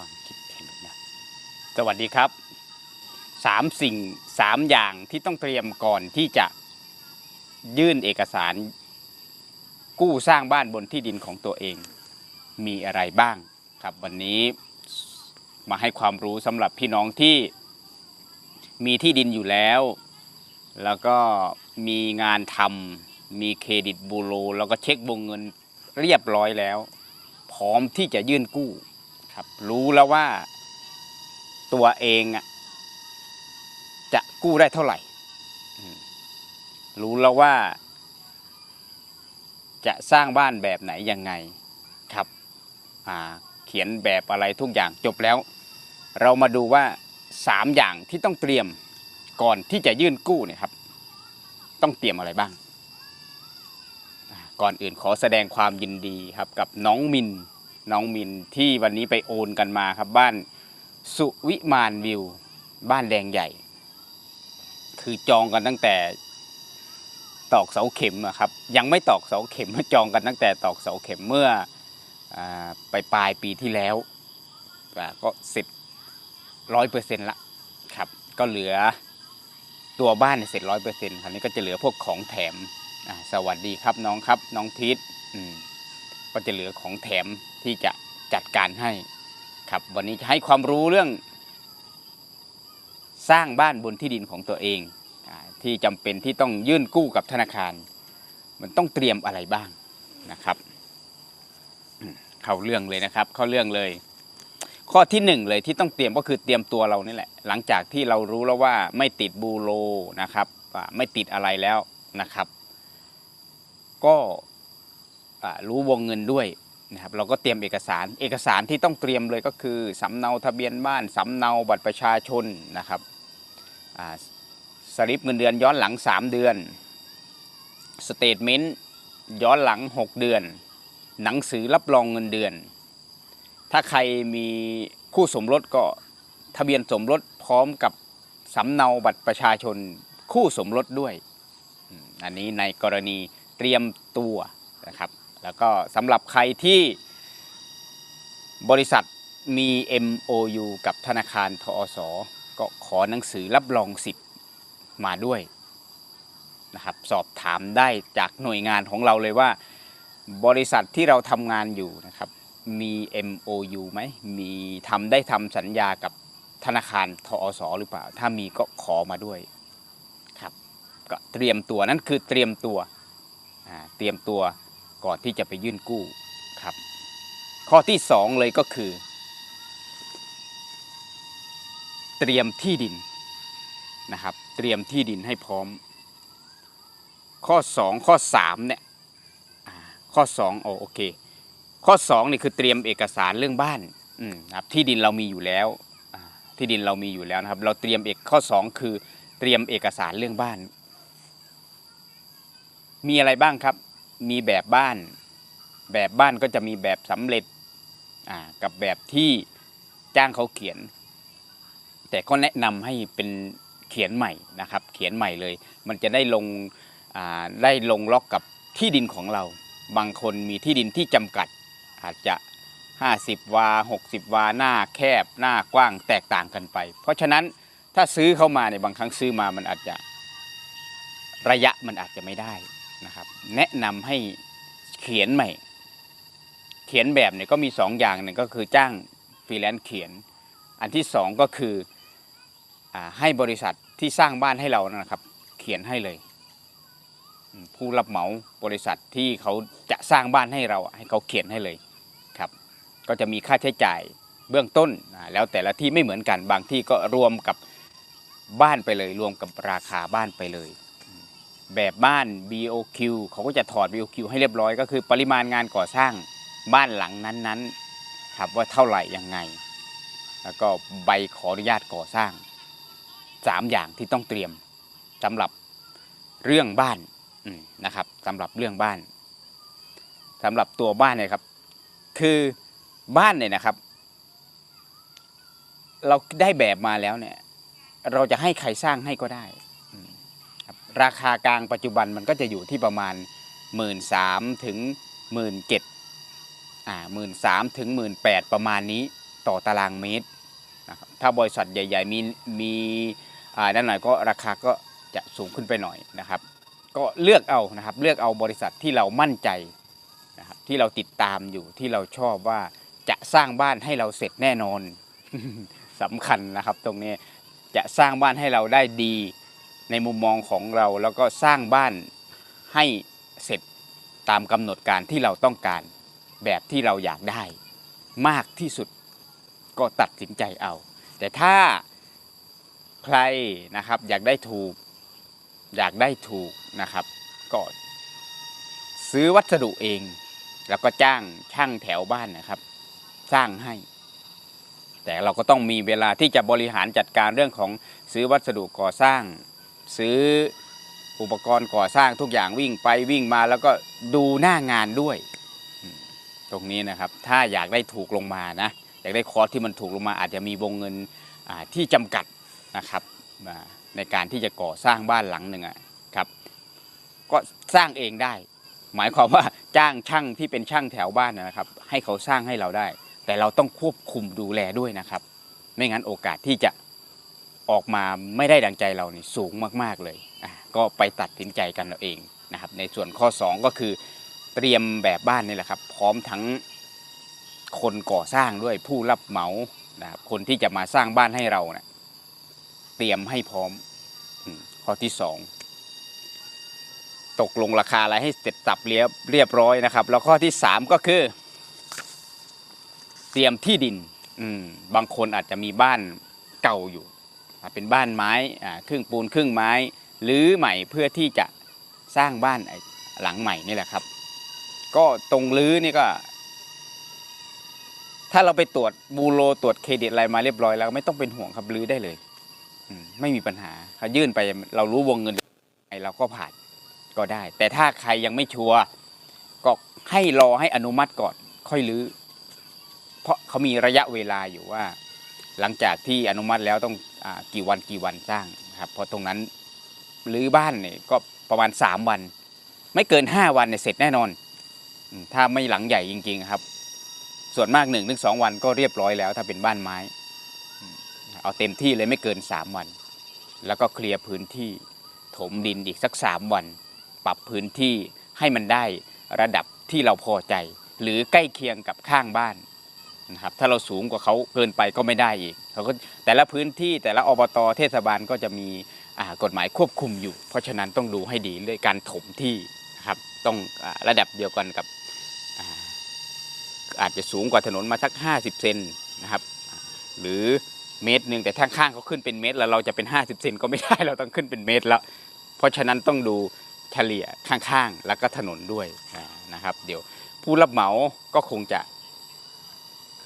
ความคิดเห็นนะสวัสดีครับสามสิ่งสามอย่างที่ต้องเตรียมก่อนที่จะยื่นเอกสาร กู้สร้างบ้านบนที่ดินของตัวเอง มีอะไรบ้างครับวันนี้มาให้ความรู้สำหรับพี่น้องที่มีที่ดินอยู่แล้ว แล้วก็มีงานทำมีเครดิตบูโรแล้วก็เช็ควงเงินเรียบร้อยแล้ว พร้อมที่จะยื่นกู้ ครับ รู้แล้วว่าตัวเองอะจะกู้ได้เท่าไหร่ รู้แล้วว่า จะสร้างบ้านแบบไหนยังไงครับเขียนแบบอะไรทุกอย่างจบแล้ว เรามาดูว่าสามอย่างที่ต้องเตรียมก่อนที่จะยื่นกู้เนี่ยครับ ต้องเตรียมอะไรบ้าง ก่อนอื่นขอแสดงความยินดีครับกับน้องมิน น้องมินที่วันนี้ไปโอนกันมาครับบ้านสุวิมานวิว บ้านแดงใหญ่ คือจองกันตั้งแต่ตอกเสาเข็มอะครับ ยังไม่ตอกเสาเข็มจองกันตั้งแต่ตอกเสาเข็มเมื่ออาไปปลายปีที่แล้วก็เสร็จร้อยเปอร์เซ็นต์ละครับ ก็เหลือตัวบ้านเสร็จร้อยเปอร์เซ็นต์คราวนี้ก็จะเหลือพวกของแถมสวัสดีครับน้องครับน้องพีทอืม ก็จะเหลือของแถมที่จะจัดการให้ครับวันนี้จะให้ความรู้เรื่อง สร้างบ้านบนที่ดินของตัวเองที่จำเป็นที่ต้องยื่นกู้กับธนาคาร มันต้องเตรียมอะไรบ้างนะครับ เข้าเรื่องเลยนะครับ เข้าเรื่องเลย ข้อที่หนึ่งเลยที่ต้องเตรียมก็คือเตรียมตัวเรานี่แหละ หลังจากที่เรารู้แล้วว่าไม่ติดบูโรนะครับไม่ติดอะไรแล้วนะครับ ก็ รู้วงเงินด้วยนะครับเราก็เตรียมเอกสารเอกสารที่ต้องเตรียมเลยก็คือสำเนาทะเบียนบ้านสำเนาบัตรประชาชนนะครับสลิปเงินเดือนย้อนหลัง 3 เดือนสเตทเมนต์ย้อนหลัง 6 เดือน หนังสือรับรองเงินเดือน ถ้าใครมีคู่สมรสก็ทะเบียนสมรสพร้อมกับสำเนาบัตรประชาชนคู่สมรสด้วย อันนี้ในกรณีเตรียมตัวนะครับ แล้วก็สำหรับใครที่บริษัทมี MOU กับธนาคารทอสก็ขอหนังสือรับรองสิทธิ์มาด้วยนะครับสอบถามได้จากหน่วยงานของเราเลยว่า บริษัทที่เราทำงานอยู่นะครับมี MOU ไหมมีทำได้ทำสัญญากับธนาคารทอสหรือเปล่า ถ้ามีก็ขอมาด้วยครับก็เตรียมตัวนั่นคือเตรียมตัวอ่าเตรียมตัว ก่อนที่จะไปยื่นกู้ครับ ข้อที่สองเลยก็คือ เตรียมที่ดินนะครับ เตรียมที่ดินให้พร้อม ข้อสองข้อสามเนี่ยข้อสองโอโอเค ข้อ2นี่คือเตรียมเอกสารเรื่องบ้านครับที่ดินเรามีอยู่แล้วที่ดินเรามีอยู่แล้วนะครับ เราเตรียมเอกข้อ 2 คือเตรียมเอกสารเรื่องบ้าน มีอะไรบ้างครับ มีแบบบ้าน แบบบ้านก็จะมีแบบสำเร็จกับแบบที่จ้างเขาเขียน แต่ก็แนะนำให้เป็นเขียนใหม่นะครับ เขียนใหม่เลย มันจะได้ลงได้ลงล็อกกับที่ดินของเรา บางคนมีที่ดินที่จำกัด อาจจะ 50 วา 60 วาหน้าแคบหน้ากว้างแตกต่างกันไป เพราะฉะนั้นถ้าซื้อเข้ามาในยบางครั้งซื้อมามันอาจจะระยะมันอาจจะไม่ได้ นะครับ แนะนำให้เขียนใหม่ เขียนแบบเนี่ยก็มี2ออย่างหนึ่งก็คือจ้างฟรีแลนซ์เขียน อันที่ 2 ก็คืออให้บริษัทที่สร้างบ้านให้เรานะครับ เขียนให้เลย ผู้รับเหมาบริษัทที่เขาจะสร้างบ้านให้เราให้เขาเขียนให้เลยครับ ก็จะมีค่าใช้จ่ายเบื้องต้นแล้วแต่ละที่ไม่เหมือนกันบางที่ก็รวมกับบ้านไปเลย รวมกับราคาบ้านไปเลย แบบบ้าน BOQ เขาก็จะถอด BOQ ให้เรียบร้อย ก็คือปริมาณงานก่อสร้างบ้านหลังนั้นๆครับว่าเท่าไหร่ยังไง แล้วก็ใบขออนุญาตก่อสร้างสามอย่างที่ต้องเตรียมสำหรับเรื่องบ้านนะครับสำหรับเรื่องบ้านสำหรับตัวบ้านเนี่ยครับ คือบ้านเนี่ยนะครับ เราได้แบบมาแล้วเนี่ย เราจะให้ใครสร้างให้ก็ได้ ราคากลางปัจจุบันมันก็จะอยู่ที่ประมาณหมื่นถึงหมื่นเจ็ดอ่าหมื่นสามถึงหมื่นแปดประมาณนี้ต่อตารางเมตรนะครับถ้าบริษัทใหญ่ ๆ มีมีอ่าด้านหน่อยก็ราคาก็จะสูงขึ้นไปหน่อยนะครับ ก็เลือกเอานะครับเลือกเอาบริษัทที่เรามั่นใจนะครับที่เราติดตามอยู่ที่เราชอบว่าจะสร้างบ้านให้เราเสร็จแน่นอนสำคัญนะครับ ตรงนี้จะสร้างบ้านให้เราได้ดี ในมุมมองของเราแล้วก็สร้างบ้านให้เสร็จตามกำหนดการที่เราต้องการแบบที่เราอยากได้ มากที่สุดก็ตัดสินใจเอา แต่ถ้าใครนะครับอยากได้ถูก อยากได้ถูกนะครับก็ซื้อวัสดุเอง แล้วก็จ้างช่างแถวบ้านนะครับ สร้างให้ แต่เราก็ต้องมีเวลาที่จะบริหารจัดการเรื่องของซื้อวัสดุก่อสร้าง ซื้ออุปกรณ์ก่อสร้างทุกอย่างวิ่งไปวิ่งมาแล้วก็ดูหน้างานด้วย ตรงนี้นะครับถ้าอยากได้ถูกลงมานะอยากได้คอร์สที่มันถูกลงมาอาจจะมีวงเงินที่จำกัดนะครับในการที่จะก่อสร้างบ้านหลังหนึ่งอะครับ ก็สร้างเองได้ หมายความว่าจ้างช่างที่เป็นช่างแถวบ้านนะครับ ให้เขาสร้างให้เราได้ แต่เราต้องควบคุมดูแลด้วยนะครับ ไม่งั้นโอกาสที่จะ ออกมาไม่ได้ดังใจเรานี่สูงมากๆเลยอะก็ไปตัดสินใจกันเราเองนะครับในส่วนข้อ 2 ก็คือเตรียมแบบบ้านนี่แหละครับ พร้อมทั้งคนก่อสร้างด้วยผู้รับเหมานะครับคนที่จะมาสร้างบ้านให้เราเนะี่ยเตรียมให้พร้อมอมข้อที่ 2 ตกลงราคาอะไรให้เสร็จสับเรียบเรียบร้อยนะครับ แล้วข้อที่ 3 ก็คือ เตรียมที่ดิน อืมบางคนอาจจะมีบ้านเก่าอยู่ เป็นบ้านไม้ครึ่งปูนครึ่งไม้หรือใหม่เพื่อที่จะสร้างบ้านหลังใหม่นี่แหละครับ ก็ตรงรื้อนี่ก็ ถ้าเราไปตรวจบูโรตรวจเครดิตอะไรมาเรียบร้อยแล้วไม่ต้องเป็นห่วงครับรื้อได้เลยไม่มีปัญหาเขายื่นไปเรารู้วงเงินไงเราก็ผ่านก็ได้ แต่ถ้าใครยังไม่ชัวร์ก็ให้รอให้อนุมัติก่อนค่อยรื้อเพราะเขามีระยะเวลาอยู่ว่า หลังจากที่อนุมัติแล้วต้อง กี่วันกี่วันสร้างครับเพราะตรงนั้นรื้อบ้านเนี่ยก็ประมาณ 3 วัน ไม่เกิน 5 วันเนี่ยเสร็จแน่นอน ถ้าไม่หลังใหญ่จริง ๆครับ ส่วนมาก1นถึงสวันก็เรียบร้อยแล้ว ถ้าเป็นบ้านไม้ เอาเต็มที่เลยไม่เกิน 3 วัน แล้วก็เคลียร์พื้นที่ถมดินอีกสัก 3 วัน ปรับพื้นที่ให้มันได้ระดับที่เราพอใจ หรือใกล้เคียงกับข้างบ้าน นะครับถ้าเราสูงกว่าเขาเกินไปก็ไม่ได้อีกเขาก็แต่ละพื้นที่แต่ละอบตเทศบาลก็จะมีกฎหมายควบคุมอยู่ เพราะฉะนั้นต้องดูให้ดีด้วยการถมที่นะครับต้องอระดับเดียวกันกับอาอาจจะสูงกว่าถนนมาสัก 50 เซนนะครับหรือเมตรหนึ่งแต่ถ้าข้างเขาขึ้นเป็นเมตร แล้วเราจะเป็น 50 เซนก็ไม่ได้เราต้องขึ้นเป็นเมตรแล้ว เพราะฉะนั้นต้องดูเฉลี่ยข้างๆ แล้วก็ถนนด้วยนะครับ เดี๋ยวผู้รับเหมาก็คงจะ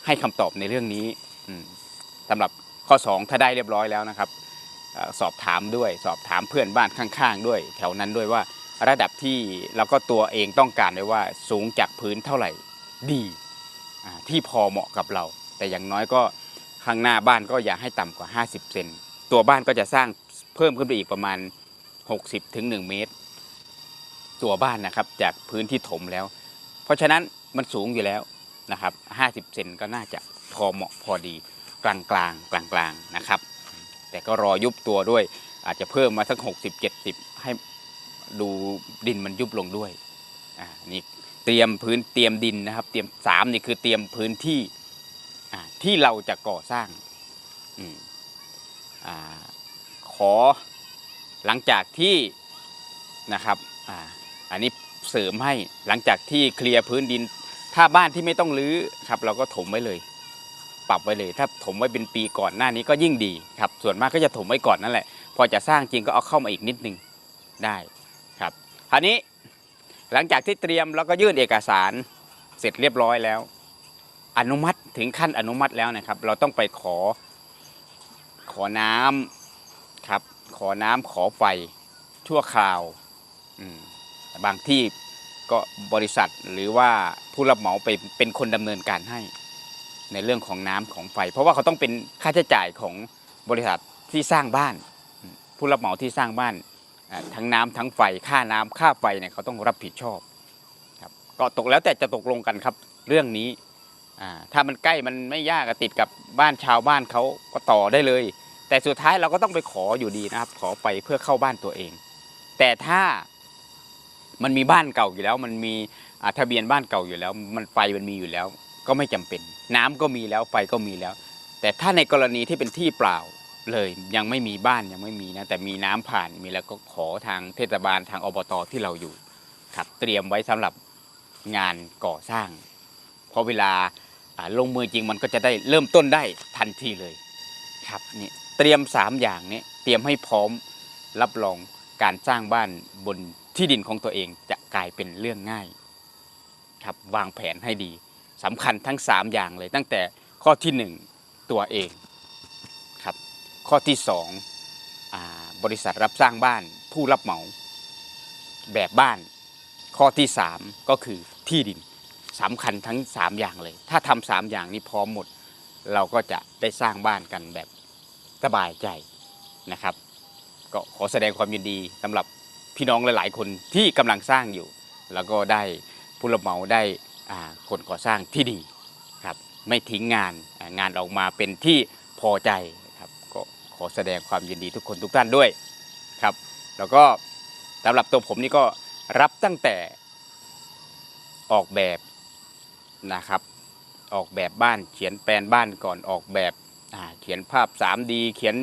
ให้คำตอบในเรื่องนี้สำหรับข้อ 2 ถ้าได้เรียบร้อยแล้วนะครับสอบถามด้วยสอบถามเพื่อนบ้านข้างๆ ด้วย แถวนั้นด้วยว่าระดับที่เราก็ตัวเองต้องการไว้ว่าสูงจากพื้นเท่าไหร่ดีที่พอเหมาะกับเรา แต่อย่างน้อยก็ข้างหน้าบ้านก็อย่าให้ต่ำกว่า 50 เซนตัวบ้านก็จะสร้างเพิ่มขึ้นไปอีกประมาณ 60ถึง1เมตร ตัวบ้านนะครับจากพื้นที่ถมแล้ว เพราะฉะนั้นมันสูงอยู่แล้ว นะครับ 50 เซนก็น่าจะพอเหมาะพอดีกลางกลางกลางกลางๆนะครับ แต่ก็รอยุบตัวด้วย อาจจะเพิ่มมาสัก 60 70 ให้ดูดินมันยุบลงด้วยอ่านี่เตรียมพื้นเตรียมดินนะครับ เตรียมสามนี่คือเตรียมพื้นที่อ่าที่เราจะก่อสร้างอืมอ่าขอหลังจากที่นะครับอ่าอันนี้เสริมให้หลังจากที่เคลียร์พื้นดิน ถ้าบ้านที่ไม่ต้องรื้อครับ เราก็ถมไว้เลย ปรับไว้เลย ถ้าถมไว้เป็นปีก่อนหน้านี้ก็ยิ่งดีครับ ส่วนมากก็จะถมไว้ก่อนนั่นแหละ พอจะสร้างจริงก็เอาเข้ามาอีกนิดนึงได้ครับคราวนี้หลังจากที่เตรียมแล้วก็ยื่นเอกสารเสร็จเรียบร้อยแล้ว อนุมัติถึงขั้นอนุมัติแล้วนะครับ เราต้องไปขอขอน้ำครับ ขอน้ำขอไฟชั่วคราวบางที่ ก็บริษัทหรือว่าผู้รับเหมาไปเป็นคนดำเนินการให้ ในเรื่องของน้ำของไฟ เพราะว่าเขาต้องเป็นค่าใช้จ่ายของบริษัทที่สร้างบ้าน ผู้รับเหมาที่สร้างบ้านทั้งน้ำทั้งไฟค่าน้ำค่าไฟเนี่ยเขาต้องรับผิดชอบครับก็ตกแล้วแต่จะตกลงกันครับเรื่องนี้ถ้ามันใกล้มันไม่ยากติดกับบ้านชาวบ้านเขาก็ต่อได้เลย แต่สุดท้ายเราก็ต้องไปขออยู่ดีนะครับ ขอไปเพื่อเข้าบ้านตัวเอง แต่ถ้า มันมีบ้านเก่าอยู่แล้ว มันมีทะเบียนบ้านเก่าอยู่แล้ว มันไฟมันมีอยู่แล้ว ก็ไม่จำเป็น น้ำก็มีแล้วไฟก็มีแล้ว แต่ถ้าในกรณีที่เป็นที่เปล่าเลยยังไม่มีบ้านยังไม่มีนะแต่มีน้ำผ่านมีแล้วก็ขอทางเทศบาลทางอบตที่เราอยู่ครับเตรียมไว้สำหรับงานก่อสร้าง เพราะเวลาอ่าลงมือจริงมันก็จะได้เริ่มต้นได้ทันทีเลยครับนี่เตรียม3อย่างนี้เตรียมให้พร้อมรับรองการสร้างบ้านบน ที่ดินของตัวเองจะกลายเป็นเรื่องง่ายครับวางแผนให้ดีสำคัญทั้ง 3 อย่างเลย ตั้งแต่ข้อที่ 1 ตัวเองครับข้อที่2อาบริษัทรับสร้างบ้านผู้รับเหมาแบบบ้าน ข้อที่ 3 ก็คือที่ดินสำคัญทั้ง 3 อย่างเลย ถ้าทำสามอย่างนี้พร้อมหมด เราก็จะได้สร้างบ้านกันแบบสบายใจนะครับ ก็ขอแสดงความยินดีสำหรับ พี่น้องหลาย ๆ คนที่กำลังสร้างอยู่ แล้วก็ได้ผู้รับเหมาได้คนก่อสร้างที่ดีครับไม่ทิ้งงานงานออกมาเป็นที่พอใจครับก็ขอแสดงความยินดีทุกคนทุกท่านด้วยครับแล้วก็สำหรับตัวผมนี่ก็รับตั้งแต่ออกแบบนะครับ ออกแบบบ้านเขียนแปลนบ้านก่อนออกแบบเขียนภาพ 3D เขียน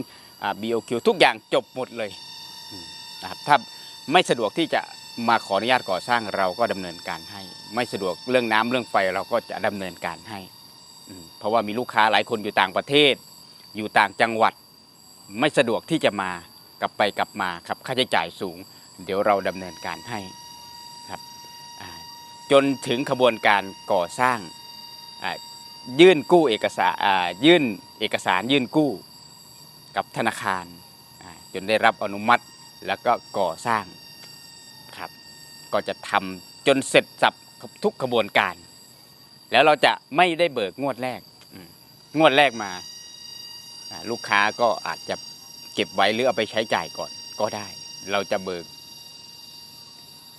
อ่า BOQ ทุกอย่างจบหมดเลยนะครับถ้า ไม่สะดวกที่จะมาขออนุญาตก่อสร้างเราก็ดำเนินการให้ ไม่สะดวกเรื่องน้ำเรื่องไฟเราก็จะดำเนินการให้ เพราะว่ามีลูกค้าหลายคนอยู่ต่างประเทศ อยู่ต่างจังหวัด ไม่สะดวกที่จะมากลับไปกลับมาครับค่าใช้จ่ายสูง เดี๋ยวเราดำเนินการให้ครับจนถึงขบวนการก่อสร้างยื่นกู้เอกสารยื่นเอกสารยื่นกู้กับธนาคารจนได้รับอนุมัติ แล้วก็ก่อสร้างครับ ก็จะทำจนเสร็จสับทุกขบวนการ แล้วเราจะไม่ได้เบิกงวดแรกงวดแรกมาลูกค้าก็อาจจะเก็บไว้หรือเอาไปใช้จ่ายก่อนก็ได้ เราจะเบิก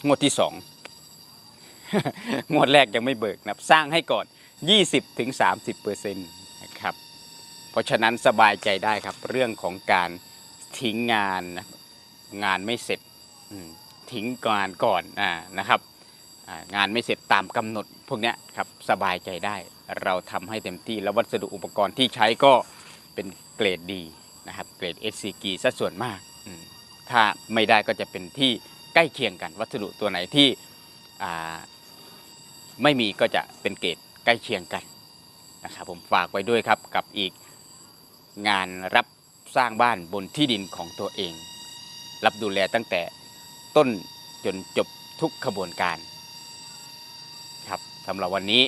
งวดที่สองงวดแรกยังไม่เบิกนะสร้างให้ก่อน 20ถึง30เปอร์เซ็นต์นะครับ เพราะฉะนั้นสบายใจได้ครับเรื่องของการทิ้งงานนะ งานไม่เสร็จทิ้งงานก่อนอนะครับงานไม่เสร็จตามกำหนดพวกนี้ครับสบายใจได้เราทำให้เต็มที่แล้ววัสดุอุปกรณ์ที่ใช้ก็เป็นเกรดดีนะครับเกรด SCG ซะส่วนมาก ถ้าไม่ได้ก็จะเป็นที่ใกล้เคียงกัน วัสดุตัวไหนที่ไม่มีก็จะเป็นเกรดใกล้เคียงกันนะครับผมฝากไว้ด้วยครับกับอีกงานรับสร้างบ้านบนที่ดินของตัวเอง รับดูแลตั้งแต่ต้นจนจบทุกขบวนการ ครับสำหรับวันนี้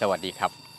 สวัสดีครับ